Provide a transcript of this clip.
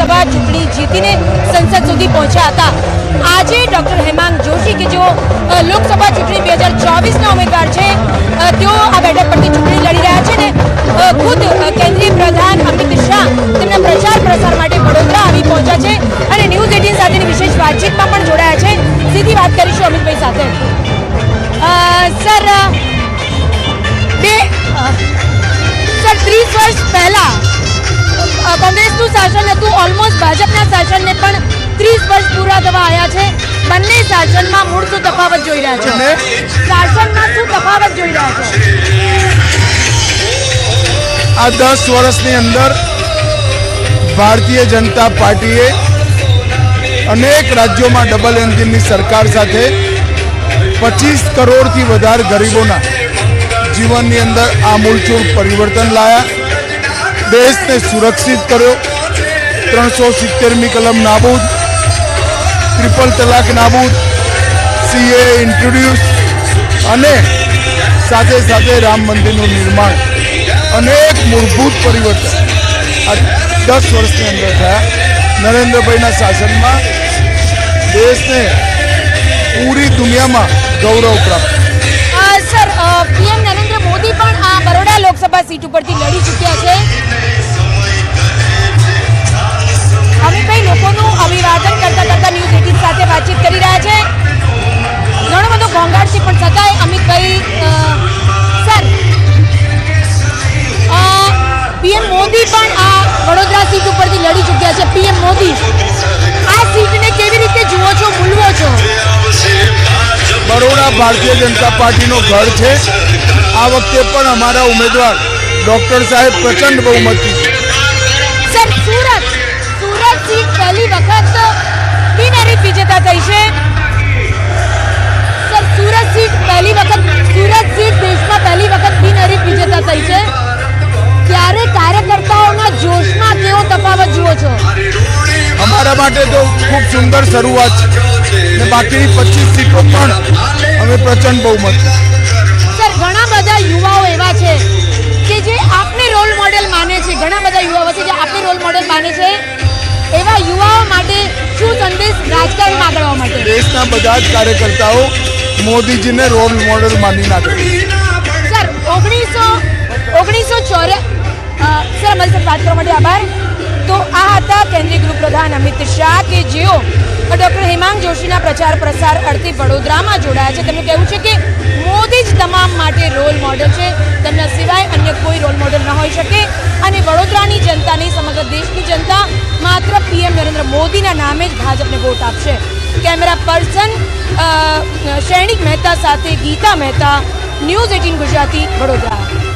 લોકસભા ચૂંટણી જીતીને સંસદ સુધી પહોંચ્યા હતા. આજે ડોક્ટર હેમાંગ જોશી કે જેઓ લોકસભા ચૂંટણી બે હજાર ચોવીસના ઉમેદવાર છે તેઓ આ બેઠક પરથી ચૂંટણી લડી રહ્યા છે ને ખુદ કેન્દ્રીય પ્રધાન અમિત શાહ તેમના પ્રચાર પ્રસાર માટે વડોદરા આવી પહોંચ્યા છે અને ન્યૂઝ એટીન સાથેની વિશેષ વાતચીતમાં પણ જોડાયા છે. સીધી વાત કરીશું અમિતભાઈ સાથે. સર શાસન હતું ઓલમોસ્ટ ભાજપના શાસનને પણ ત્રીસ વર્ષ પૂરા થવા આવ્યા છે. બંને શાસનમાં મૂળ શું તફાવત જોઈ રહ્યા છો? શાસનમાં શું તફાવત જોઈ રહ્યા છો? આ દસ વર્ષની અંદર ભારતીય જનતા પાર્ટીએ અનેક રાજ્યોમાં ડબલ એન્જિનની સરકાર સાથે પચીસ કરોડથી વધારે ગરીબોના જીવનની અંદર આમૂલચૂળ પરિવર્તન લાયા. દેશને સુરક્ષિત કર્યો. ત્રણસો સિત્તેરમી કલમ નાબૂદ ટ્રિપલ તલાક નાબૂદ સીએ ઇન્ટ્રોડ્યુસ અને સાથે સાથે રામ મંદિરનું નિર્માણ. અનેક મૂળભૂત પરિવર્તન આ દસ વર્ષની અંદર થયા. નરેન્દ્રભાઈના શાસનમાં દેશને પૂરી દુનિયામાં ગૌરવ પ્રાપ્ત. સર પીએમ નરેન્દ્ર મોદી પણ આ બરોડા લોકસભા સીટ ઉપરથી લોકોનું કરતા કરતા ન્યૂઝ એટીન સાથે વાતચીત કરી રહ્યા છે. ઘણો બધો ઘોંઘાટ છે પણ છતાંય અમિતભાઈ અ, સર પીએમ મોદી પણ આ વડોદરા સીટ ઉપરથી લડી ચૂક્યા છે. પીએમ મોદી આ સીટને કેવી રીતે જુઓ છો ભૂલવો છો? બરોડા ભારતીય જનતા પાર્ટીનો ઘર છે. આ વખતે પણ અમારા ઉમેદવાર ડોક્ટર સાહેબ પ્રચંડ બહુમતી વિજેતા થઈ છે. સર સુરત સીટ પહેલી વખત સુરત સીટ દેશમાં પહેલી વખત બિનહરીફ વિજેતા થઈ છે. ત્યારે કાર્યકર્તાઓના જોશમાં કેવો તફાવત જુઓ છો? અમારા માટે તો ખૂબ સુંદર શરૂઆત છે. ને બાકીની પચીસ સીટો પણ અમે પ્રચંડ બહુમત સર ઘણા બધા યુવાઓ એવા છે કે જે આપને રોલ મોડેલ માને છે. ઘણા બધા યુવાઓ છે જે આપને રોલ મોડેલ માને છે. શું સંદેશ રાજકારણમાં આગળ માટે. દેશના બધા જ કાર્યકર્તાઓ મોદીજીને રોલ મોડેલ માની નાખે સર ઓગણીસો ઓગણીસો ચોર્યા સર અમારી સાથે વાત કરવા માટે આભાર. તો આ હતા કેન્દ્રીય ગૃહપ્રધાન અમિત શાહ કે જેઓ ડૉક્ટર હેમાંગ જોશીના પ્રચાર પ્રસાર અર્થે વડોદરામાં જોડાયા છે. તેમનું કહેવું છે કે મોદી જ વોટ આપશે. કેમેરા પર્સન અ, શૈણિક મહેતા સાથે ગીતા મહેતા ન્યૂઝ એટીન ગુજરાતી વડોદરા.